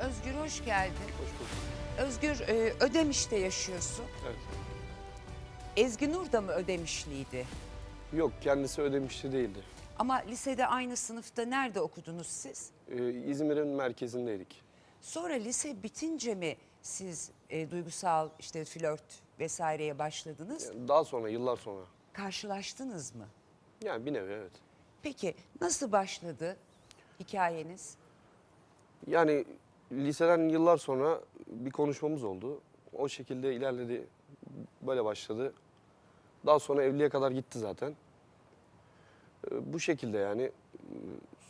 Özgür hoş geldin. Hoş bulduk. Özgür e, Ödemiş'te yaşıyorsun. Evet. Ezgi Nur da mı Ödemişliydi? Yok kendisi ödemişti değildi. Ama lisede aynı sınıfta nerede okudunuz siz? Ee, İzmir'in merkezindeydik. Sonra lise bitince mi siz e, duygusal işte flört vesaireye başladınız? Yani daha sonra yıllar sonra. Karşılaştınız mı? Yani bir nevi evet. Peki nasıl başladı hikayeniz? Yani liseden yıllar sonra bir konuşmamız oldu. O şekilde ilerledi. Böyle başladı. Daha sonra evliliğe kadar gitti zaten. Ee, Bu şekilde yani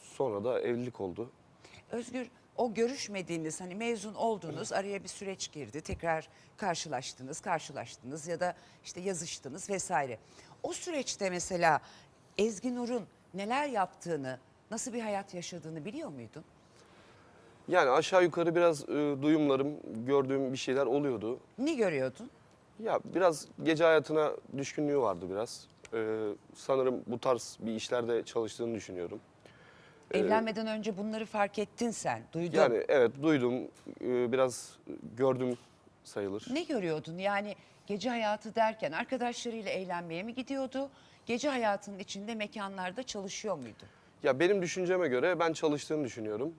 sonra da evlilik oldu. Özgür o görüşmediğiniz hani mezun oldunuz araya bir süreç girdi tekrar karşılaştınız karşılaştınız ya da işte yazıştınız vesaire. O süreçte mesela Ezgi Nur'un neler yaptığını nasıl bir hayat yaşadığını biliyor muydun? Yani aşağı yukarı biraz e, duyumlarım, gördüğüm bir şeyler oluyordu. Ne görüyordun? Ya biraz gece hayatına düşkünlüğü vardı biraz. Ee, sanırım bu tarz bir işlerde çalıştığını düşünüyorum. Evlenmeden önce bunları fark ettin sen duydun. Yani evet duydum, e, biraz gördüm sayılır. Ne görüyordun yani gece hayatı derken arkadaşlarıyla eğlenmeye mi gidiyordu? Gece hayatının içinde mekanlarda çalışıyor muydu? Ya benim düşünceme göre ben çalıştığını düşünüyorum.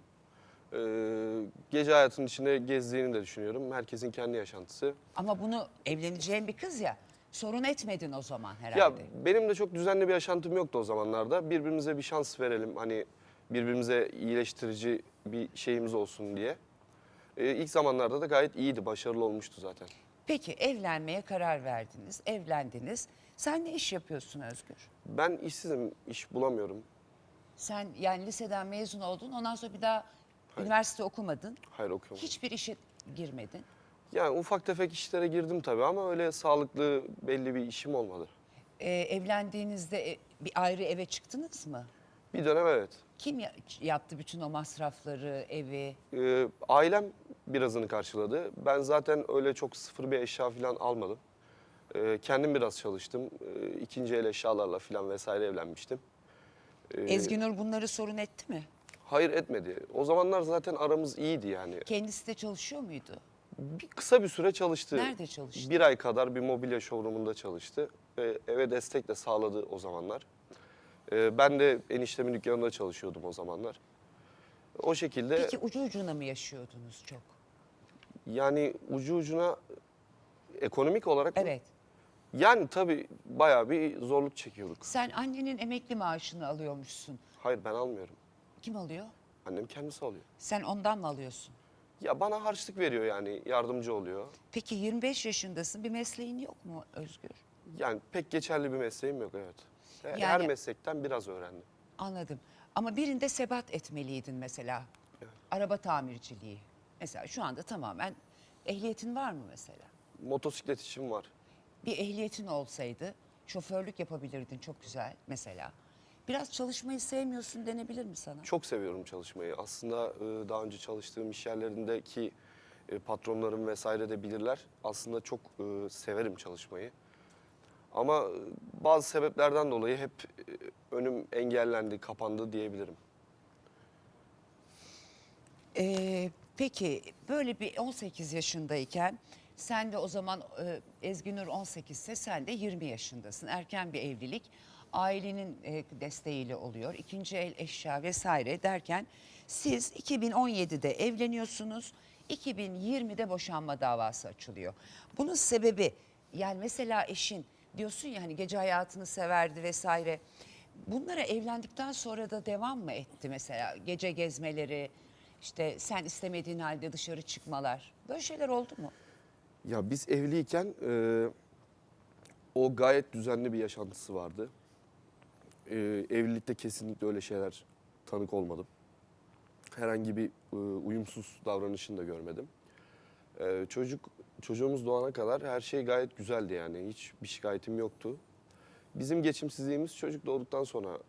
Ee, gece hayatının içinde gezdiğini de düşünüyorum. Herkesin kendi yaşantısı. Ama bunu evleneceğin bir kız ya sorun etmedin o zaman herhalde. Ya benim de çok düzenli bir yaşantım yoktu o zamanlarda. Birbirimize bir şans verelim hani birbirimize iyileştirici bir şeyimiz olsun diye. Ee, ilk zamanlarda da gayet iyiydi, başarılı olmuştu zaten. Peki evlenmeye karar verdiniz, evlendiniz. Sen ne iş yapıyorsun Özgür? Ben işsizim, iş bulamıyorum. Sen yani liseden mezun oldun, ondan sonra bir daha üniversite okumadın. Hayır okuyorum. Hiçbir işe girmedin. Yani ufak tefek işlere girdim tabii ama öyle sağlıklı belli bir işim olmadı. Ee, evlendiğinizde e, bir ayrı eve çıktınız mı? Bir dönem evet. Kim ya- yaptı bütün o masrafları, evi? Ee, ailem birazını karşıladı. Ben zaten öyle çok sıfır bir eşya falan almadım. Ee, kendim biraz çalıştım. Ee, ikinci el eşyalarla falan vesaire evlenmiştim. Ee, Ezgi Nur bunları sorun etti mi? Hayır etmedi. O zamanlar zaten aramız iyiydi yani. Kendisi de çalışıyor muydu? Bir kısa bir süre çalıştı. Nerede çalıştı? Bir ay kadar bir mobilya showroomunda çalıştı. Ve eve destek de sağladı o zamanlar. Ee, ben de eniştemin dükkanında çalışıyordum o zamanlar. O şekilde Peki ucu ucuna mı yaşıyordunuz çok? yani ucu ucuna ekonomik olarak? Evet. Yani tabii bayağı bir zorluk çekiyorduk. Sen annenin emekli maaşını alıyormuşsun. Hayır ben almıyorum. Kim alıyor? Annem kendisi alıyor. Sen ondan mı alıyorsun? Ya bana harçlık veriyor yani yardımcı oluyor. Peki 25 yaşındasın bir mesleğin yok mu Özgür? Yani pek geçerli bir mesleğim yok evet. Her Yani- meslekten biraz öğrendim. Anladım. Ama birinde sebat etmeliydin mesela. Araba tamirciliği. Mesela şu anda tamamen ehliyetin var mı mesela? Motosiklet işim var. Bir ehliyetin olsaydı şoförlük yapabilirdin çok güzel mesela. Biraz çalışmayı sevmiyorsun denebilir mi sana? Çok seviyorum çalışmayı. Aslında e, daha önce çalıştığım iş yerlerindeki e, patronlarım vesaire de bilirler. Aslında çok e, severim çalışmayı. Ama e, bazı sebeplerden dolayı hep e, önüm engellendi, kapandı diyebilirim. Ee, peki böyle bir 18 yaşındayken sen de o zaman e, Ezgi Nur 18 ise sen de 20 yaşındasın. Erken bir evlilik ailenin e, desteğiyle oluyor. İkinci el eşya vesaire derken siz 2017'de evleniyorsunuz. 2020'de boşanma davası açılıyor. Bunun sebebi yani mesela eşin diyorsun ya hani gece hayatını severdi vesaire. Bunlara evlendikten sonra da devam mı etti mesela gece gezmeleri, işte sen istemediğin halde dışarı çıkmalar. Böyle şeyler oldu mu? Ya biz evliyken e, o gayet düzenli bir yaşantısı vardı. E, evlilikte kesinlikle öyle şeyler tanık olmadım. Herhangi bir e, uyumsuz davranışını da görmedim. E, çocuk çocuğumuz doğana kadar her şey gayet güzeldi yani. Hiç bir şikayetim yoktu. Bizim geçimsizliğimiz çocuk doğduktan sonra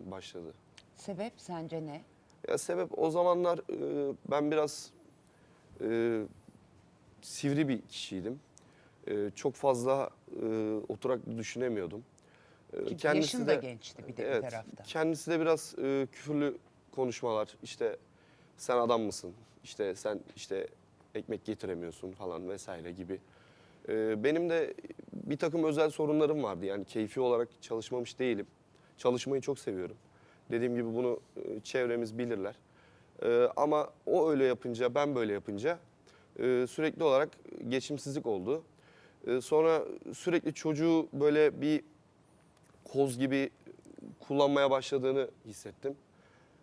başladı. Sebep sence ne? Ya sebep o zamanlar e, ben biraz e, sivri bir kişiydim. E, çok fazla e, oturaklı düşünemiyordum. E, Çünkü yaşın da gençti bir de bir evet, tarafta. Kendisi de biraz e, küfürlü konuşmalar, işte sen adam mısın? İşte sen işte ekmek getiremiyorsun falan vesaire gibi. Ee, benim de bir takım özel sorunlarım vardı. Yani keyfi olarak çalışmamış değilim. Çalışmayı çok seviyorum. Dediğim gibi bunu e, çevremiz bilirler. Ee, ama o öyle yapınca, ben böyle yapınca e, sürekli olarak geçimsizlik oldu. Ee, sonra sürekli çocuğu böyle bir koz gibi kullanmaya başladığını hissettim.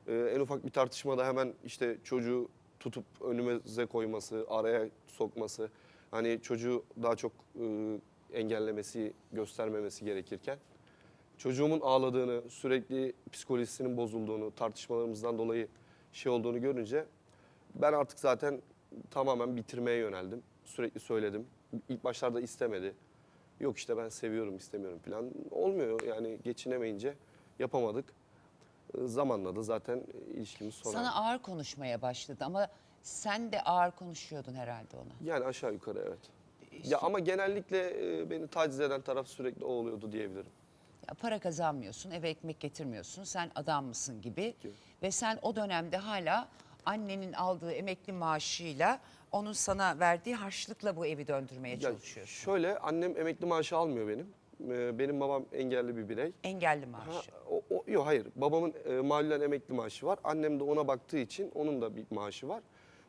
Ee, en ufak bir tartışmada hemen işte çocuğu tutup önümüze koyması, araya sokması, hani çocuğu daha çok e, engellemesi, göstermemesi gerekirken çocuğumun ağladığını, sürekli psikolojisinin bozulduğunu, tartışmalarımızdan dolayı şey olduğunu görünce ben artık zaten tamamen bitirmeye yöneldim. Sürekli söyledim. İlk başlarda istemedi. Yok işte ben seviyorum, istemiyorum falan. Olmuyor yani geçinemeyince yapamadık. Ee, Zamanla da zaten ilişkimiz sona Sana ağır konuşmaya başladı ama sen de ağır konuşuyordun herhalde ona. Yani aşağı yukarı evet. Ya ama genellikle e, beni taciz eden taraf sürekli o oluyordu diyebilirim. Ya para kazanmıyorsun, eve ekmek getirmiyorsun, sen adam mısın gibi. Gibi. Ve sen o dönemde hala annenin aldığı emekli maaşıyla onun sana verdiği harçlıkla bu evi döndürmeye Ya çalışıyorsun. şöyle annem emekli maaşı almıyor benim. Ee, Benim babam engelli bir birey. Engelli Ha, maaşı. o, o, yok hayır. Babamın e, mahallen emekli maaşı var. Annem de ona baktığı için onun da bir maaşı var.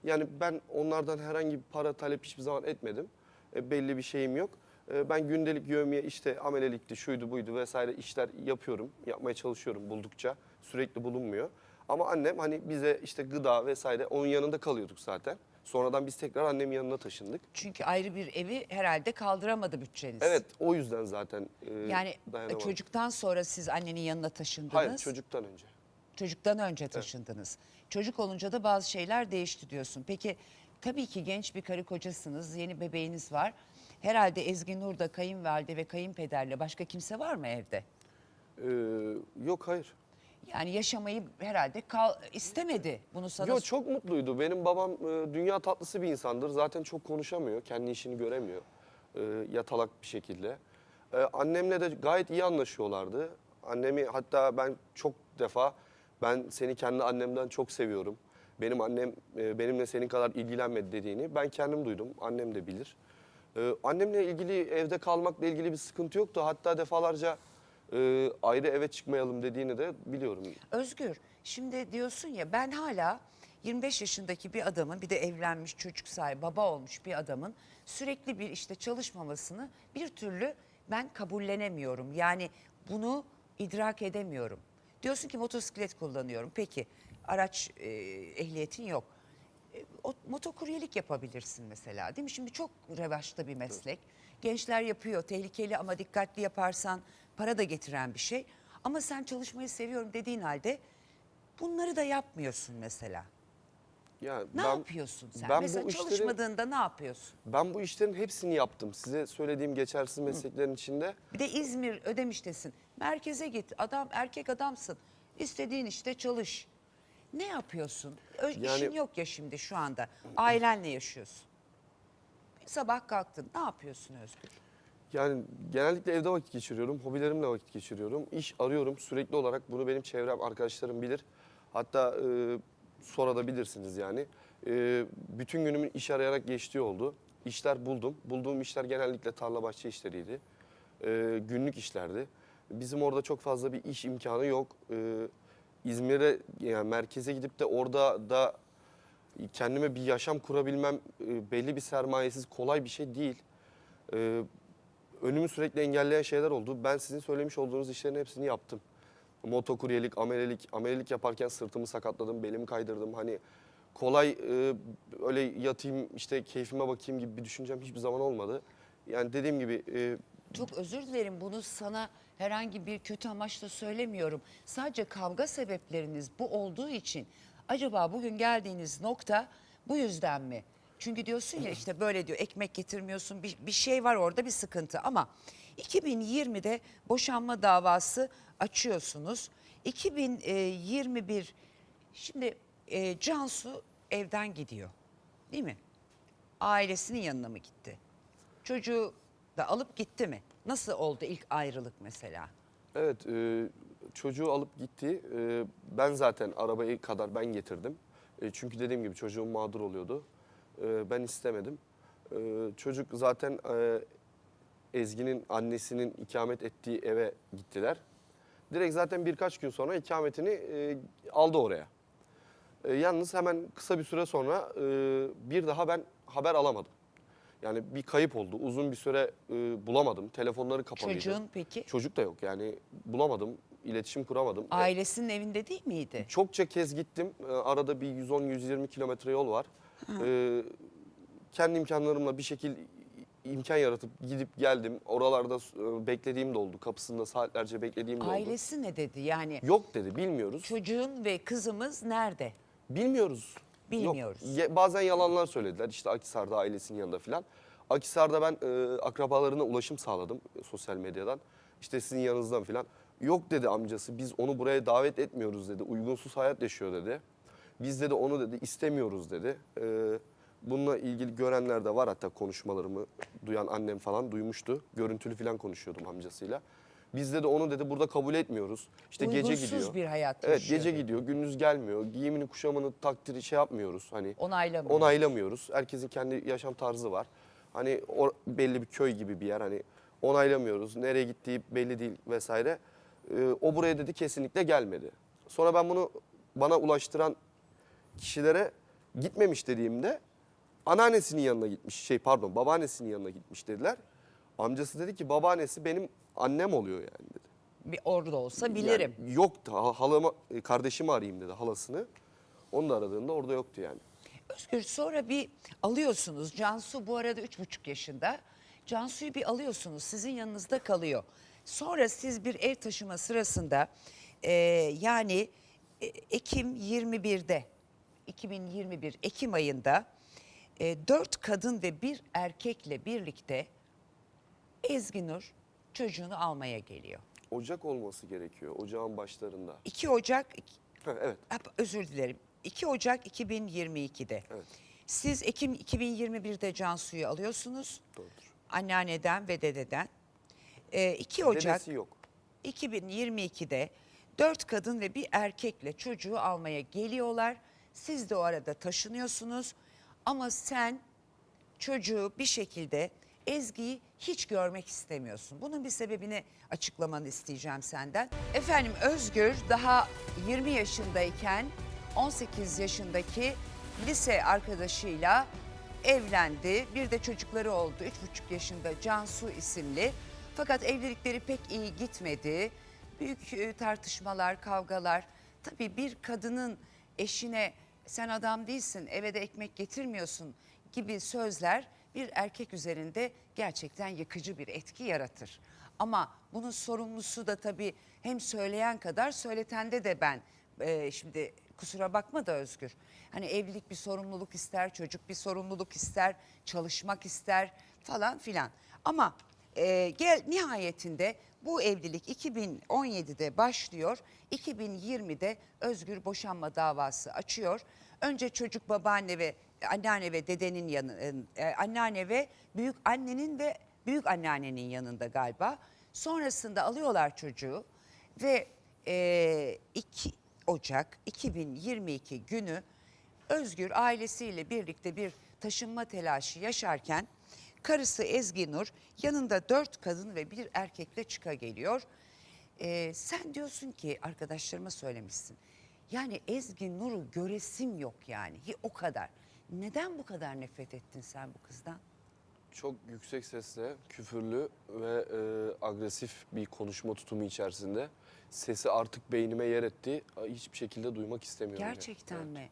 Yani ben onlardan herhangi bir para talep hiçbir zaman etmedim. E, belli bir şeyim yok. E, ben gündelik yövmiye işte amelelikti, şuydu buydu vesaire işler yapıyorum. Yapmaya çalışıyorum buldukça. Sürekli bulunmuyor. Ama annem hani bize işte gıda vesaire onun yanında kalıyorduk zaten. Sonradan biz tekrar annemin yanına taşındık. Çünkü ayrı bir evi herhalde kaldıramadı bütçeniz. Evet o yüzden zaten e, Yani dayanamadım. çocuktan sonra siz annenin yanına taşındınız. Hayır çocuktan önce. Çocuktan önce taşındınız. Çocuk olunca da bazı şeyler değişti diyorsun. Peki tabii ki genç bir karı kocasınız, yeni bebeğiniz var. Herhalde Ezgi Nur da kayınvalide ve kayınpederle başka kimse var mı evde? E, yok hayır. Yani yaşamayı herhalde kal istemedi. Bunu sana Yo çok mutluydu. Benim babam e, dünya tatlısı bir insandır. Zaten çok konuşamıyor. Kendi işini göremiyor. E, yatalak bir şekilde. E, annemle de gayet iyi anlaşıyorlardı. Annemi hatta ben çok defa ben seni kendi annemden çok seviyorum. Benim annem e, benimle senin kadar ilgilenmedi dediğini ben kendim duydum. Annem de bilir. E, annemle ilgili evde kalmakla ilgili bir sıkıntı yoktu. Hatta defalarca e, ayrı eve çıkmayalım dediğini de biliyorum. Özgür, şimdi diyorsun ya ben hala 25 yaşındaki bir adamın bir de evlenmiş çocuk sahibi baba olmuş bir adamın sürekli bir işte çalışmamasını bir türlü ben kabullenemiyorum. Yani bunu idrak edemiyorum. Diyorsun ki motosiklet kullanıyorum. Peki araç e, ehliyetin yok. E, o, motokuryelik yapabilirsin mesela değil mi? Şimdi çok revaçta bir meslek. Gençler yapıyor tehlikeli ama dikkatli yaparsan para da getiren bir şey. Ama sen çalışmayı seviyorum dediğin halde bunları da yapmıyorsun mesela. Yani Ne ben- yapıyorsun sen? ben bu mesela işlerin- çalışmadığında ne yapıyorsun? Ben bu işlerin hepsini yaptım. Size söylediğim geçersiz mesleklerin içinde. Bir de İzmir Ödemiş'tesin. Merkeze git. Adam erkek adamsın. İstediğin işte çalış. Ne yapıyorsun? Ö- Yani- İşin yok ya şimdi şu anda. Ailenle yaşıyorsun. Sabah kalktın. Ne yapıyorsun Özgür? Yani genellikle evde vakit geçiriyorum. Hobilerimle vakit geçiriyorum. İş arıyorum sürekli olarak. Bunu benim çevrem, arkadaşlarım bilir. Hatta e, sonra da bilirsiniz yani. E, bütün günümün iş arayarak geçtiği oldu. İşler buldum. Bulduğum işler genellikle tarla bahçe işleriydi. E, günlük işlerdi. Bizim orada çok fazla bir iş imkanı yok. E, İzmir'e yani merkeze gidip de orada da kendime bir yaşam kurabilmem e, belli bir sermayesiz kolay bir şey değil. E, önümü sürekli engelleyen şeyler oldu. Ben sizin söylemiş olduğunuz işlerin hepsini yaptım. Motokuryelik, amelelik, amelelik yaparken sırtımı sakatladım, belimi kaydırdım. Hani kolay e, öyle yatayım işte keyfime bakayım gibi bir düşüncem hiçbir zaman olmadı. Yani dediğim gibi e, Çok özür dilerim bunu sana herhangi bir kötü amaçla söylemiyorum. Sadece kavga sebepleriniz bu olduğu için acaba bugün geldiğiniz nokta bu yüzden mi? Çünkü diyorsun ya işte böyle diyor ekmek getirmiyorsun bir, bir şey var orada bir sıkıntı ama 2020'de boşanma davası açıyorsunuz. 2021 şimdi e, Cansu evden gidiyor değil mi? Ailesinin yanına mı gitti? Çocuğu da alıp gitti mi? Nasıl oldu ilk ayrılık mesela? Evet, e, çocuğu alıp gitti. E, ben zaten arabayı kadar ben getirdim. E, çünkü dediğim gibi çocuğum mağdur oluyordu. E, ben istemedim. E, çocuk zaten e, Ezgi'nin annesinin ikamet ettiği eve gittiler. Direkt zaten birkaç gün sonra ikametini e, aldı oraya. E, yalnız hemen kısa bir süre sonra e, bir daha ben haber alamadım. Yani bir kayıp oldu. Uzun bir süre e, bulamadım. Telefonları kapalıydı. Çocuğun peki Çocuk da yok yani bulamadım. iletişim kuramadım. Ailesinin evinde değil miydi? Çokça kez gittim. Ee, Arada bir 110-120 kilometre yol var. Ee, kendi imkanlarımla bir şekil imkan yaratıp gidip geldim. Oralarda e, beklediğim de oldu. Kapısında saatlerce beklediğim de oldu. Ailesi ne dedi? Yani Yok dedi bilmiyoruz. çocuğun ve kızımız nerede? Bilmiyoruz. Bilmiyoruz. Ye- bazen yalanlar söylediler. İşte Akisar'da ailesinin yanında falan. Akisar'da ben e, akrabalarına ulaşım sağladım e, sosyal medyadan. İşte sizin yanınızdan falan. Yok dedi amcası biz onu buraya davet etmiyoruz dedi. Uygunsuz hayat yaşıyor dedi. Biz dedi onu dedi istemiyoruz dedi. E, bununla ilgili görenler de var hatta konuşmalarımı duyan annem falan duymuştu. Görüntülü falan konuşuyordum amcasıyla. Biz dedi onu dedi burada kabul etmiyoruz. İşte gece Uygunsuz gidiyor. bir hayat Evet yaşıyor gece dedi. gidiyor. Gündüz gelmiyor. Giyimini kuşamını takdiri şey yapmıyoruz. Hani Onaylamıyor. onaylamıyoruz. Herkesin kendi yaşam tarzı var. Hani o belli bir köy gibi bir yer. Hani onaylamıyoruz. Nereye gittiği belli değil vesaire. Ee, o buraya dedi kesinlikle gelmedi. Sonra ben bunu bana ulaştıran kişilere gitmemiş dediğimde anneannesinin yanına gitmiş. Şey pardon babaannesinin yanına gitmiş dediler. Amcası dedi ki babaannesi benim annem oluyor yani dedi. Bir orada olsa bilirim. Yani yoktu. Ha- Halama, e, kardeşimi arayayım dedi halasını. Onu da aradığında orada yoktu yani. Özgür sonra bir alıyorsunuz. Cansu bu arada üç buçuk yaşında. Cansu'yu bir alıyorsunuz. Sizin yanınızda kalıyor. Sonra siz bir ev taşıma sırasında e, yani e, Ekim 21'de 2021 Ekim ayında e, dört kadın ve bir erkekle birlikte Ezginur çocuğunu almaya geliyor. Ocak olması gerekiyor. Ocağın başlarında. 2 Ocak Ha, evet. Özür dilerim. 2 Ocak 2022'de. Evet. Siz Ekim 2021'de Cansu'yu alıyorsunuz. Doğrudur. Anneanneden ve dededen. Ee, 2 Ocak Dedesi yok. 2022'de dört kadın ve bir erkekle çocuğu almaya geliyorlar. Siz de o arada taşınıyorsunuz. Ama sen çocuğu bir şekilde Ezgi'yi hiç görmek istemiyorsun. Bunun bir sebebini açıklamanı isteyeceğim senden. Efendim Özgür daha 20 yaşındayken 18 yaşındaki lise arkadaşıyla evlendi. Bir de çocukları oldu. 3,5 yaşında Cansu isimli. Fakat evlilikleri pek iyi gitmedi. Büyük e, tartışmalar, kavgalar. Tabii bir kadının eşine sen adam değilsin, eve de ekmek getirmiyorsun gibi sözler bir erkek üzerinde gerçekten yıkıcı bir etki yaratır. Ama bunun sorumlusu da tabii hem söyleyen kadar söyletende de ben e, şimdi kusura bakma da Özgür. Hani evlilik bir sorumluluk ister, çocuk bir sorumluluk ister, çalışmak ister falan filan. Ama e, gel nihayetinde bu evlilik 2017'de başlıyor. 2020'de Özgür boşanma davası açıyor. Önce çocuk babaanne ve anneanne ve dedenin yanı, e, anneanne ve büyük annenin ve büyük anneannenin yanında galiba. Sonrasında alıyorlar çocuğu ve e, 2 Ocak 2022 günü Özgür ailesiyle birlikte bir taşınma telaşı yaşarken karısı Ezgi Nur yanında dört kadın ve bir erkekle çıka geliyor. Ee, sen diyorsun ki arkadaşlarıma söylemişsin. Yani Ezgi Nur'u göresim yok yani Hi- o kadar. Neden bu kadar nefret ettin sen bu kızdan? Çok yüksek sesle, küfürlü ve e, agresif bir konuşma tutumu içerisinde. Sesi artık beynime yer etti. Hiçbir şekilde duymak istemiyorum. yani. Gerçekten mi?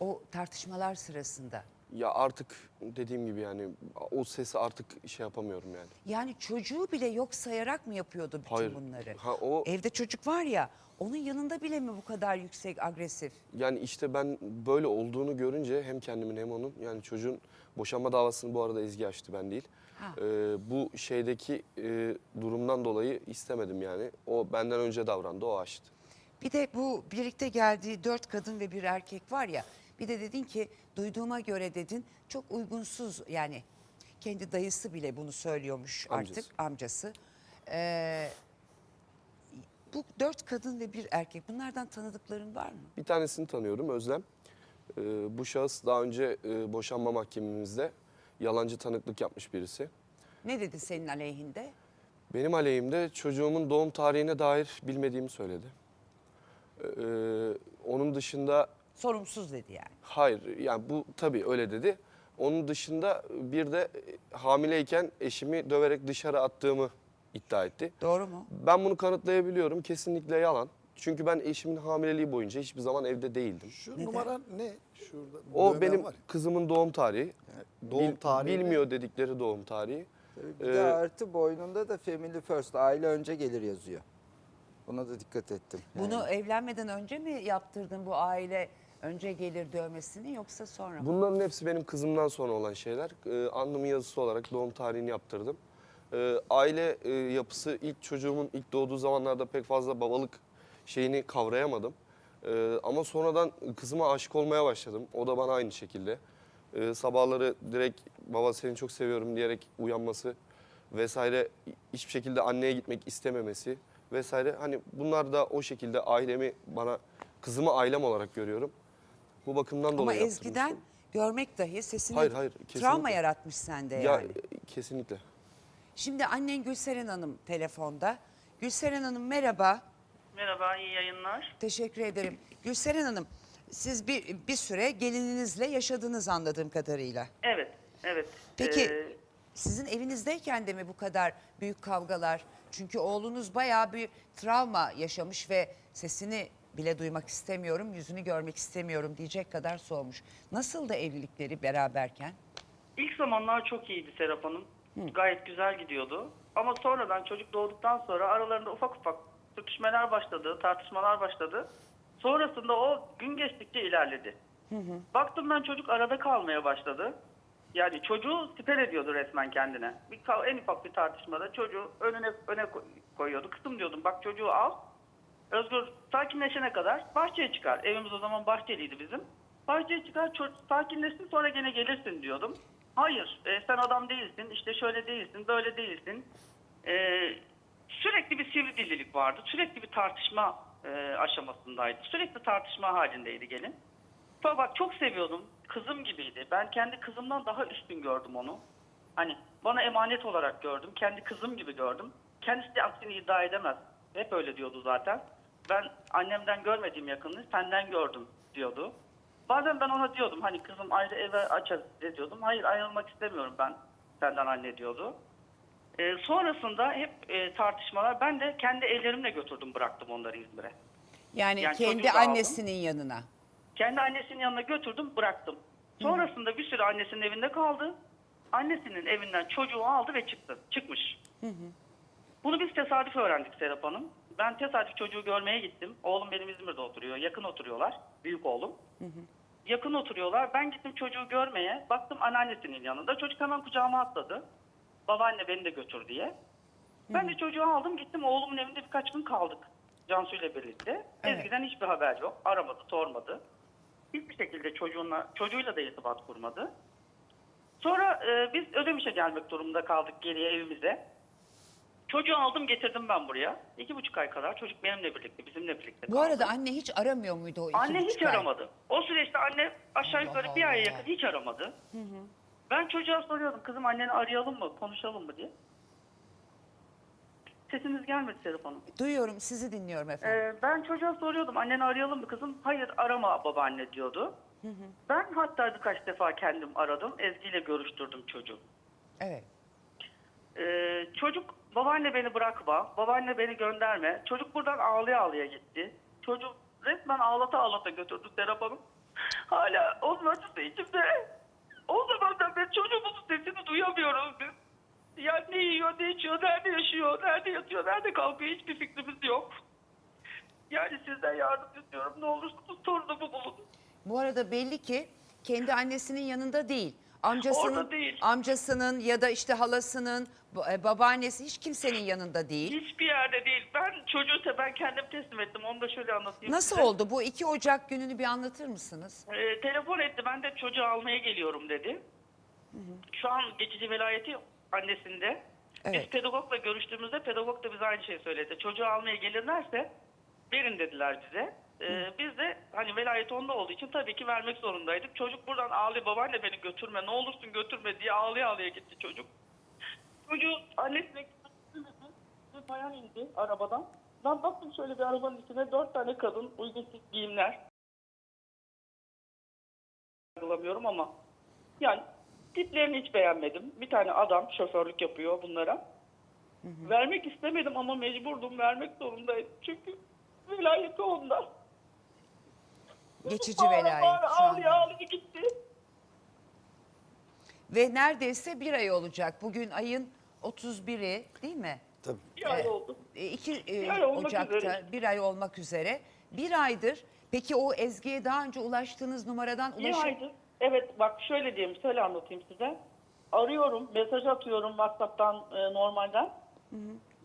O tartışmalar sırasında. Ya artık dediğim gibi yani o sesi artık şey yapamıyorum yani. Yani çocuğu bile yok sayarak mı yapıyordu bütün Hayır. bunları? Ha, o- Evde çocuk var ya onun yanında bile mi bu kadar yüksek agresif? Yani işte ben böyle olduğunu görünce hem kendimin hem onun yani çocuğun boşanma davasını bu arada Ezgi açtı ben değil. Ha. Ee, bu şeydeki e, durumdan dolayı istemedim yani. O benden önce davrandı o açtı. Bir de bu birlikte geldiği dört kadın ve bir erkek var ya. Bir de dedin ki duyduğuma göre dedin çok uygunsuz yani kendi dayısı bile bunu söylüyormuş Amcası. artık amcası. Ee, bu dört kadın ve bir erkek bunlardan tanıdıkların var mı? Bir tanesini tanıyorum Özlem. Ee, bu şahıs daha önce e, boşanma mahkememizde yalancı tanıklık yapmış birisi. Ne dedi senin aleyhinde? Benim aleyhimde çocuğumun doğum tarihine dair bilmediğimi söyledi. Ee, onun dışında Sorumsuz dedi yani. hayır yani bu tabii öyle dedi. Onun dışında bir de e, hamileyken eşimi döverek dışarı attığımı iddia etti. Doğru mu? Ben bunu kanıtlayabiliyorum. Kesinlikle yalan. Çünkü ben eşimin hamileliği boyunca hiçbir zaman evde değildim. Şu Neden? numara ne? Şurada O dövmen benim var. kızımın doğum tarihi. Doğum Bil- tarihi. Bilmiyor dedikleri doğum tarihi. Bir de Ee, artı boynunda da family first, aile önce gelir yazıyor. Buna da dikkat ettim. Bunu Yani evlenmeden önce mi yaptırdın bu aile önce gelir dövmesini yoksa sonra mı? Bunların hepsi benim kızımdan sonra olan şeyler. Ee, alnımın yazısı olarak doğum tarihini yaptırdım. Ee, aile e, yapısı ilk çocuğumun ilk doğduğu zamanlarda pek fazla babalık şeyini kavrayamadım. Ee, ama sonradan kızıma aşık olmaya başladım. O da bana aynı şekilde. Ee, sabahları direkt baba seni çok seviyorum diyerek uyanması vesaire hiçbir şekilde anneye gitmek istememesi vesaire. Hani bunlar da o şekilde ailemi bana kızımı ailem olarak görüyorum. Bu bakımdan Ama dolayı Ezgi'den yaptırmıştım. görmek dahi sesini Hayır, hayır, travma kesinlikle. yaratmış sende Ya yani. e, kesinlikle. Şimdi annen Gülseren Hanım telefonda. Gülseren Hanım merhaba. Merhaba, iyi yayınlar. Teşekkür ederim. Gülseren Hanım siz bir, bir süre gelininizle yaşadınız anladığım kadarıyla. Evet, evet. Peki Ee, sizin evinizdeyken de mi bu kadar büyük kavgalar? Çünkü oğlunuz bayağı bir travma yaşamış ve sesini bile duymak istemiyorum, yüzünü görmek istemiyorum diyecek kadar soğumuş. Nasıl da evlilikleri beraberken? ilk zamanlar çok iyiydi Serap Hanım. Gayet güzel gidiyordu. Ama sonradan çocuk doğduktan sonra aralarında ufak ufak sürtüşmeler başladı, tartışmalar başladı. Sonrasında o gün geçtikçe ilerledi. Baktım ben çocuk arada kalmaya başladı. Yani çocuğu siper ediyordu resmen kendine. Bir, en ufak bir tartışmada çocuğu önüne öne koy- koyuyordu. Kızım diyordum bak çocuğu al. Özgür sakinleşene kadar bahçeye çıkar. Evimiz o zaman bahçeliydi bizim. Bahçeye çıkar sakinleşsin sonra gene gelirsin diyordum. Hayır e, sen adam değilsin işte şöyle değilsin böyle değilsin. E, sürekli bir sivri dillilik vardı. Sürekli bir tartışma e, aşamasındaydı. Sürekli tartışma halindeydi gelin. Sonra bak çok seviyordum. Kızım gibiydi. Ben kendi kızımdan daha üstün gördüm onu. Hani bana emanet olarak gördüm. Kendi kızım gibi gördüm. Kendisi de aksini iddia edemez. Hep öyle diyordu zaten. Ben annemden görmediğim yakınlığı senden gördüm diyordu. Bazen ben ona diyordum hani kızım ayrı eve açarız diyordum. Hayır ayrılmak istemiyorum ben senden anne diyordu. Ee, sonrasında hep e, tartışmalar. Ben de kendi ellerimle götürdüm bıraktım onları İzmir'e. Yani, Yani kendi da aldım. annesinin yanına. Kendi annesinin yanına götürdüm bıraktım. Sonrasında bir süre annesinin evinde kaldı. Annesinin evinden çocuğu aldı ve çıktı. Çıkmış. Bunu biz tesadüf öğrendik Serap Hanım. Ben tesadüf çocuğu görmeye gittim. Oğlum benim İzmir'de oturuyor. Yakın oturuyorlar. Büyük oğlum. Yakın oturuyorlar. Ben gittim çocuğu görmeye. Baktım anneannesinin yanında. Çocuk hemen kucağıma atladı. Babaanne beni de götür diye. Ben de çocuğu aldım gittim oğlumun evinde birkaç gün kaldık. Cansu ile birlikte. Evet. Ezgi'den hiçbir haber yok. Aramadı, sormadı. Hiçbir şekilde çocuğunla, çocuğuyla da irtibat kurmadı. Sonra e, biz Ödemiş'e gelmek durumunda kaldık geriye evimize. Çocuğu aldım getirdim ben buraya. İki buçuk ay kadar çocuk benimle birlikte, bizimle birlikte Bu kaldı. arada anne hiç aramıyor muydu o iki Anne hiç buçuk ay? aramadı. O süreçte anne aşağı yukarı bir aya Allah. yakın hiç aramadı. Ben çocuğa soruyordum kızım anneni arayalım mı, konuşalım mı diye. Sesiniz gelmedi Serap Hanım. Duyuyorum sizi dinliyorum efendim. Ee, ben çocuğa soruyordum anneni arayalım mı kızım? Hayır arama babaanne diyordu. Ben hatta birkaç defa kendim aradım. Ezgi ile görüştürdüm çocuğu. Evet. Ee, çocuk babaanne beni bırakma, babaanne beni gönderme. Çocuk buradan ağlaya ağlaya gitti. Çocuk resmen ağlata ağlata götürdü Serap Hanım. Hala onun acısı içimde. O zamandan beri çocuğumuzun sesini duyamıyoruz biz. Ya ne yiyor, ne içiyor, nerede yaşıyor, nerede yatıyor, nerede kalkıyor hiçbir fikrimiz yok. Yani sizden yardım istiyorum. Ne olursunuz torunumu bulun. Bu arada belli ki kendi annesinin yanında değil. Amcasının, Orada değil. amcasının ya da işte halasının, e, babaannesi hiç kimsenin yanında değil. Hiçbir yerde değil. Ben çocuğu te- ben kendim teslim ettim. Onu da şöyle anlatayım Nasıl size. oldu? Bu 2 Ocak gününü bir anlatır mısınız? Ee, telefon etti. Ben de çocuğu almaya geliyorum dedi. Şu an geçici velayeti annesinde. Evet. Biz pedagogla görüştüğümüzde pedagog da bize aynı şeyi söyledi. Çocuğu almaya gelirlerse verin dediler bize. Ee, biz de hani velayet onda olduğu için tabii ki vermek zorundaydık. Çocuk buradan ağlıyor babaanne beni götürme ne olursun götürme diye ağlaya ağlaya gitti çocuk. Çocuğu annesine. Bir bayan indi arabadan. Ben baktım şöyle bir arabanın içine dört tane kadın uygunsuz giyimler. Yargılamıyorum ama yani tiplerini hiç beğenmedim. Bir tane adam şoförlük yapıyor bunlara. Vermek istemedim ama mecburdum vermek zorundaydım. Çünkü velayeti onda. Geçici Bağıra velayet bağıra şu an. Ağlıyor ağlıyor gitti. Ve neredeyse bir ay olacak. Bugün ayın 31'i değil mi? Tabii. Bir ay oldu. E, 2 Bir ay olmak Ocak'ta üzere. bir ay olmak üzere. Bir aydır. Peki o Ezgi'ye daha önce ulaştığınız numaradan Bir ulaşıp aydır. Evet bak şöyle diyeyim şöyle anlatayım size. Arıyorum mesaj atıyorum WhatsApp'tan e, normalden.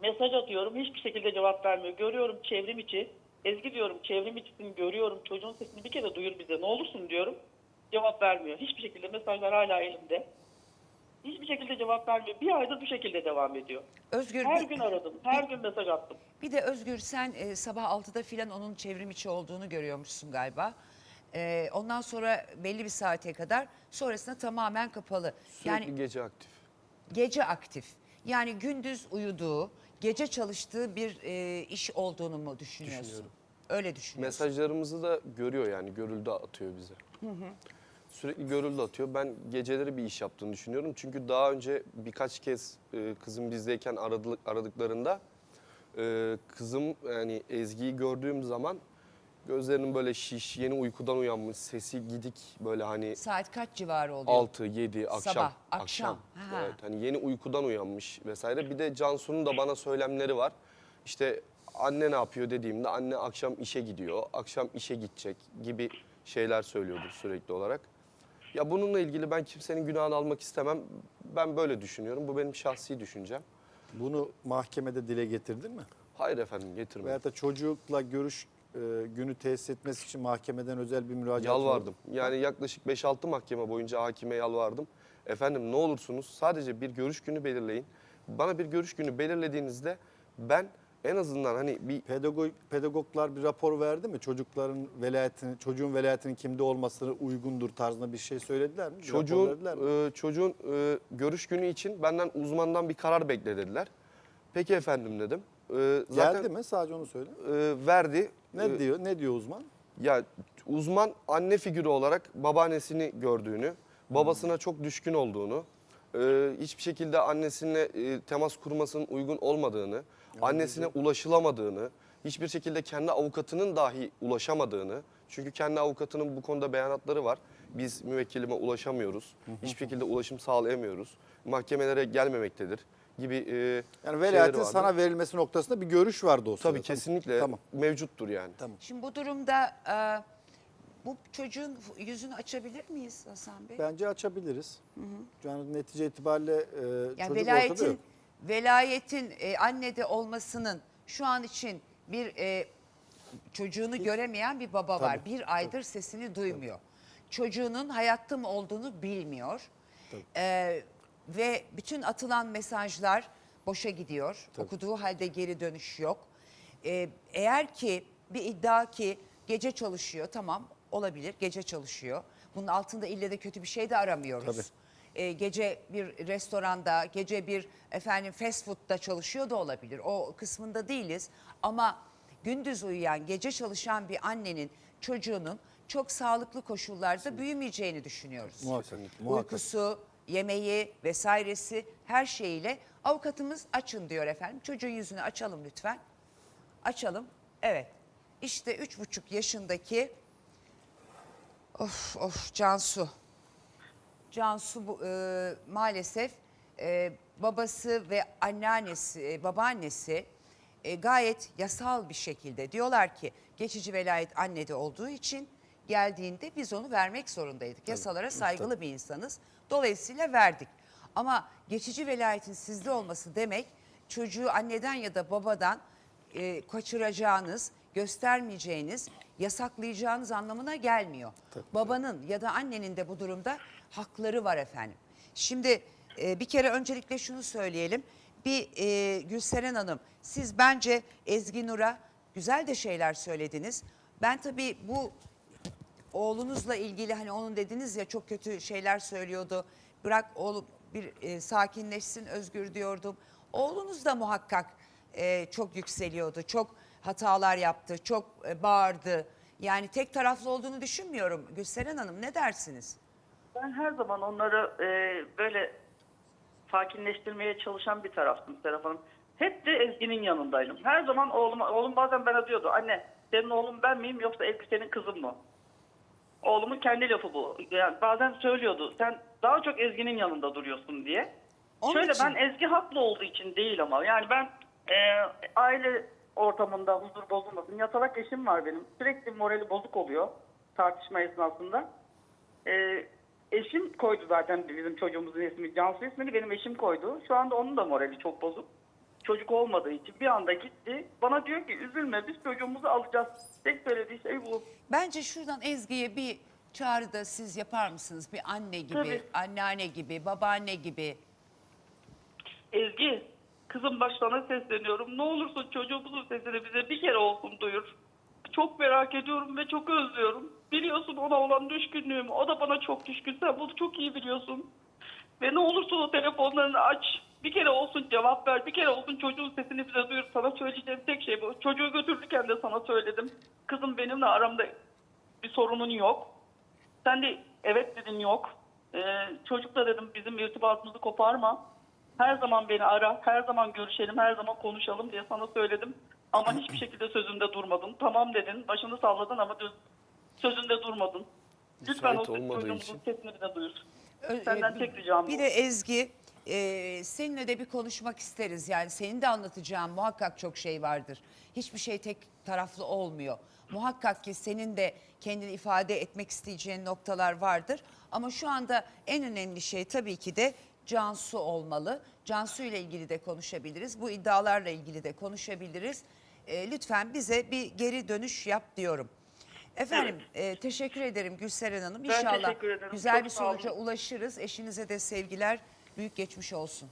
Mesaj atıyorum hiçbir şekilde cevap vermiyor. Görüyorum çevrim içi. Ezgi diyorum çevrim içisini görüyorum. Çocuğun sesini bir kere duyur bize ne olursun diyorum. Cevap vermiyor. Hiçbir şekilde mesajlar hala elimde. Hiçbir şekilde cevap vermiyor. Bir aydır bu şekilde devam ediyor. Özgür Her bir, gün aradım. Her gün mesaj attım. bir de Özgür sen e, sabah 6'da filan onun çevrim içi olduğunu görüyormuşsun galiba. E, ondan sonra belli bir saate kadar sonrasında tamamen kapalı. Sürekli Yani gece aktif. gece aktif. Yani gündüz uyuduğu, gece çalıştığı bir e, iş olduğunu mu düşünüyorsun? Düşünüyorum. Öyle düşünüyorsun. Mesajlarımızı da görüyor yani görüldü atıyor bize. Sürekli görüldü atıyor. Ben geceleri bir iş yaptığını düşünüyorum. Çünkü daha önce birkaç kez e, kızım bizdeyken aradık, aradıklarında e, kızım yani Ezgi'yi gördüğüm zaman gözlerinin böyle şiş, yeni uykudan uyanmış, sesi gidik böyle hani Saat kaç civarı oluyor? 6 7 akşam Sabah, akşam. Ha. Evet hani yeni uykudan uyanmış vesaire. Bir de Cansu'nun da bana söylemleri var. İşte anne ne yapıyor dediğimde anne akşam işe gidiyor. Akşam işe gidecek gibi şeyler söylüyordur sürekli olarak. Ya bununla ilgili ben kimsenin günahını almak istemem. Ben böyle düşünüyorum. Bu benim şahsi düşüncem. Bunu mahkemede dile getirdin mi? Hayır efendim getirmedim. Veyahut da çocukla görüş e, günü tesis etmesi için mahkemeden özel bir müracaat Yalvardım. Yani yaklaşık 5-6 mahkeme boyunca hakime yalvardım. Efendim ne olursunuz sadece bir görüş günü belirleyin. Bana bir görüş günü belirlediğinizde ben en azından hani bir Pedagog, pedagoglar bir rapor verdi mi? Çocukların velayetini, çocuğun velayetinin kimde olmasını uygundur tarzında bir şey söylediler mi? Çocuğun mi? e, çocuğun e, görüş günü için benden uzmandan bir karar bekle dediler. Peki efendim dedim. E, zaten Geldi mi? Sadece onu söyle. e, verdi. Ne E, diyor? Ne diyor uzman? Ya uzman anne figürü olarak babaannesini gördüğünü, babasına çok düşkün olduğunu, e, hiçbir şekilde annesine e, temas kurmasının uygun olmadığını, annesine ulaşılamadığını, hiçbir şekilde kendi avukatının dahi ulaşamadığını, çünkü kendi avukatının bu konuda beyanatları var. Biz müvekkilime ulaşamıyoruz, hiçbir şekilde ulaşım sağlayamıyoruz, mahkemelere gelmemektedir gibi e, Yani şeyleri vardı. sana verilmesi noktasında bir görüş vardı o sırada. Tabii kesinlikle Tamam. mevcuttur yani. Tamam. Şimdi bu durumda e, bu çocuğun yüzünü açabilir miyiz Hasan Bey? Bence açabiliriz. Yani netice itibariyle e, yani çocuk ortada velayetin yok. velayetin e, annede olmasının şu an için bir e, çocuğunu göremeyen bir baba var. Bir aydır sesini duymuyor. Çocuğunun hayatta mı olduğunu bilmiyor. E, ve bütün atılan mesajlar boşa gidiyor. Okuduğu halde geri dönüş yok. E, eğer ki bir iddia ki gece çalışıyor tamam olabilir gece çalışıyor. Bunun altında ille de kötü bir şey de aramıyoruz. Tabii. E, gece bir restoranda, gece bir efendim fast food'da çalışıyor da olabilir. O kısmında değiliz. Ama gündüz uyuyan, gece çalışan bir annenin çocuğunun çok sağlıklı koşullarda büyümeyeceğini düşünüyoruz. Muhakkak. muhakkak. Uykusu, yemeği vesairesi her şeyiyle avukatımız açın diyor efendim. Çocuğun yüzünü açalım lütfen. Açalım. Evet. İşte üç buçuk yaşındaki of of Cansu. Cansu bu, e, maalesef e, babası ve anneannesi, e, babaannesi e, gayet yasal bir şekilde diyorlar ki geçici velayet annede olduğu için geldiğinde biz onu vermek zorundaydık. Yasalara saygılı bir insanız. Dolayısıyla verdik. Ama geçici velayetin sizde olması demek çocuğu anneden ya da babadan e, kaçıracağınız, göstermeyeceğiniz, yasaklayacağınız anlamına gelmiyor. Babanın ya da annenin de bu durumda hakları var efendim. Şimdi e, bir kere öncelikle şunu söyleyelim. Bir e, Gülseren Hanım siz bence Ezgi Nur'a güzel de şeyler söylediniz. Ben tabii bu oğlunuzla ilgili hani onun dediniz ya çok kötü şeyler söylüyordu. Bırak oğlum bir e, sakinleşsin özgür diyordum. Oğlunuz da muhakkak e, çok yükseliyordu. Çok hatalar yaptı, çok e, bağırdı. Yani tek taraflı olduğunu düşünmüyorum. Gülseren Hanım ne dersiniz? Ben her zaman onları e, böyle sakinleştirmeye çalışan bir taraftım Serap Hanım. Hep de Ezgi'nin yanındaydım. Her zaman oğlum, oğlum bazen bana diyordu anne senin oğlun ben miyim yoksa Ezgi senin kızın mı? Oğlumun kendi lafı bu. Yani bazen söylüyordu sen daha çok Ezgi'nin yanında duruyorsun diye. Onun Şöyle için- ben Ezgi haklı olduğu için değil ama yani ben e, aile ortamında huzur bozulmasın. Yatalak eşim var benim. Sürekli morali bozuk oluyor tartışma esnasında. E, eşim koydu zaten bizim çocuğumuzun ismi. Cansu ismini benim eşim koydu. Şu anda onun da morali çok bozuk. Çocuk olmadığı için bir anda gitti. Bana diyor ki üzülme biz çocuğumuzu alacağız. Tek söylediği şey bu. Bence şuradan Ezgi'ye bir çağrı da siz yapar mısınız? Bir anne gibi, Tabii. anneanne gibi, babaanne gibi. Ezgi, kızım bak sana sesleniyorum. Ne olursun çocuğumuzun sesini bize bir kere olsun duyur. Çok merak ediyorum ve çok özlüyorum. Biliyorsun ona olan düşkünlüğümü. O da bana çok düşkün. Sen bunu çok iyi biliyorsun. Ve ne olursun o telefonlarını aç. Bir kere olsun cevap ver. Bir kere olsun çocuğun sesini bize duyur. Sana söyleyeceğim tek şey bu. Çocuğu götürürken de sana söyledim. Kızım benimle aramda bir sorunun yok. Sen de evet dedin yok. Ee, çocukla dedim bizim irtibatımızı koparma. Her zaman beni ara, her zaman görüşelim, her zaman konuşalım diye sana söyledim. Ama hiçbir şekilde sözünde durmadın. Tamam dedin, başını salladın ama düz- sözünde durmadın. Lütfen o Müsait olmadığı çocuğumuzun için. sesini bize duyur. Ö- Senden e, tek ricam Bir bu. de Ezgi, e, seninle de bir konuşmak isteriz. Yani senin de anlatacağın muhakkak çok şey vardır. Hiçbir şey tek taraflı olmuyor. Muhakkak ki senin de kendini ifade etmek isteyeceğin noktalar vardır. Ama şu anda en önemli şey tabii ki de Cansu olmalı. Cansu ile ilgili de konuşabiliriz. Bu iddialarla ilgili de konuşabiliriz. E, lütfen bize bir geri dönüş yap diyorum. Efendim e, teşekkür ederim Gülseren Hanım. Ben İnşallah güzel Çok bir sonuca ulaşırız. Eşinize de sevgiler. Büyük geçmiş olsun.